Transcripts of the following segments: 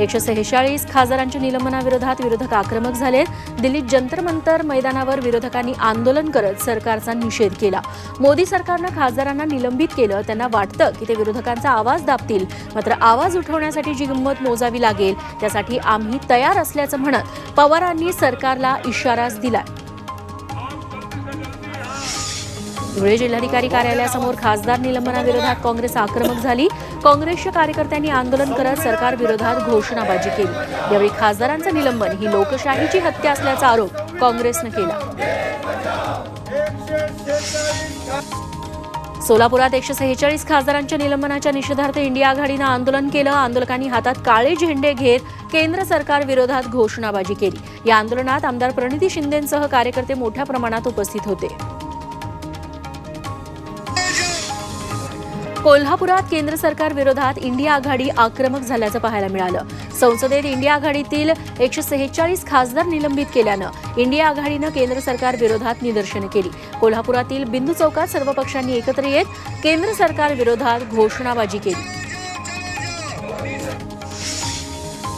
एकशे सेहेचाळीस खासदारांच्या निलंबनाविरोधात विरोधक आक्रमक झाले. दिल्लीत जंतर मंतर मैदानावर विरोधकांनी आंदोलन करत सरकारचा निषेध केला. मोदी सरकारनं खासदारांना निलंबित केलं. त्यांना वाटतं की ते विरोधकांचा आवाज दाबतील. मात्र आवाज उठवण्यासाठी जी किंमत मोजावी लागेल त्यासाठी आम्ही तयार असल्याचं म्हणत पवारांनी सरकारला इशाराच दिलाय. धुळे जिल्हाधिकारी कार्यालयासमोर खासदार निलंबनाविरोधात काँग्रेस आक्रमक झाली. काँग्रेसच्या कार्यकर्त्यांनी आंदोलन करत सरकार विरोधात घोषणाबाजी केली. यावेळी खासदारांचं निलंबन ही लोकशाहीची हत्या असल्याचा आरोप काँग्रेसनं केला. सोलापुरात एकशे सेहेचाळीस खासदारांच्या निलंबनाच्या निषेधार्थ इंडिया आघाडीनं आंदोलन केलं. आंदोलकांनी हातात काळे झेंडे घेत केंद्र सरकार विरोधात घोषणाबाजी केली. या आंदोलनात आमदार प्रणिती शिंदेंसह कार्यकर्ते मोठ्या प्रमाणात उपस्थित होते. कोल्हापुरात केंद्र सरकार विरोधात इंडिया आघाडी आक्रमक झाल्याचं पाहायला मिळालं. संसदेत इंडिया आघाडीतील एकशे सेहेचाळीस खासदार निलंबित केल्यानं इंडिया आघाडीनं केंद्र सरकार विरोधात निदर्शनं केली. कोल्हापुरातील बिंदू चौकात सर्व पक्षांनी एकत्र येत केंद्र सरकार विरोधात घोषणाबाजी केली.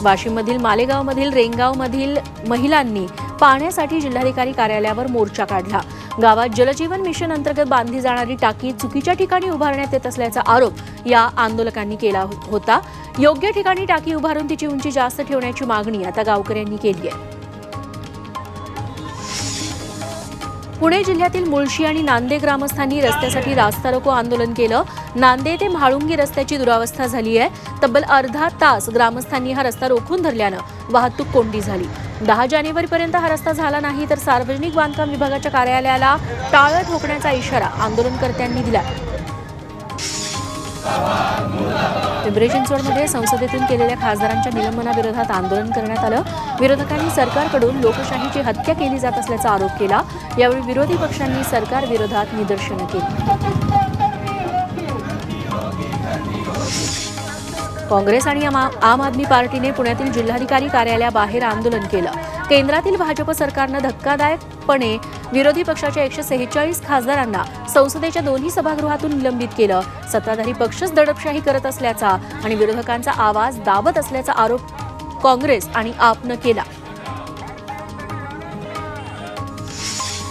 वाशिममधील मालेगावमधील रेंगावमधील महिलांनी पाण्यासाठी जिल्हाधिकारी कार्यालयावर मोर्चा काढला. गावात जलजीवन मिशन अंतर्गत बांधली जाणारी टाकी चुकीच्या ठिकाणी उभारण्यात येत असल्याचा आरोप या आंदोलकांनी केला होता. योग्य ठिकाणी टाकी उभारून तिची उंची जास्त ठेवण्याची मागणी आता गावकऱ्यांनी केली आहे. पुणे जिल्ह्यातील मुळशी आणि नांदे ग्रामस्थांनी रस्त्यासाठी रास्ता रोको आंदोलन केलं. नांदे ते म्हाळुंगी रस्त्याची दुरावस्था झाली आहे. तब्बल अर्धा तास ग्रामस्थांनी हा रस्ता रोखून धरल्यानं वाहतूक कोंडी झाली. दहा जानेवारीपर्यंत हा रस्ता झाला नाही तर सार्वजनिक बांधकाम विभागाच्या कार्यालयाला टाळं ठोकण्याचा इशारा आंदोलनकर्त्यांनी दिला पिंपरी चिंचवडमध्ये संसदेतून केलेल्या खासदारांच्या निलंबनाविरोधात आंदोलन करण्यात आलं. विरोधकांनी सरकारकडून लोकशाहीची हत्या केली जात असल्याचा आरोप केला. यावेळी विरोधी पक्षांनी सरकार विरोधात निदर्शनं केली. काँग्रेस आणि आम आदमी पार्टीने पुण्यातील जिल्हाधिकारी कार्यालयाबाहेर आंदोलन केलं. केंद्रातील भाजप सरकारनं धक्कादायकपणे विरोधी पक्षाच्या एकशे सेहेचाळीस खासदारांना संसदेच्या दोन्ही सभागृहातून निलंबित केलं. सत्ताधारी पक्षच दडपशाही करत असल्याचा आणि विरोधकांचा आवाज दाबत असल्याचा आरोप काँग्रेस आणि आपनं केला.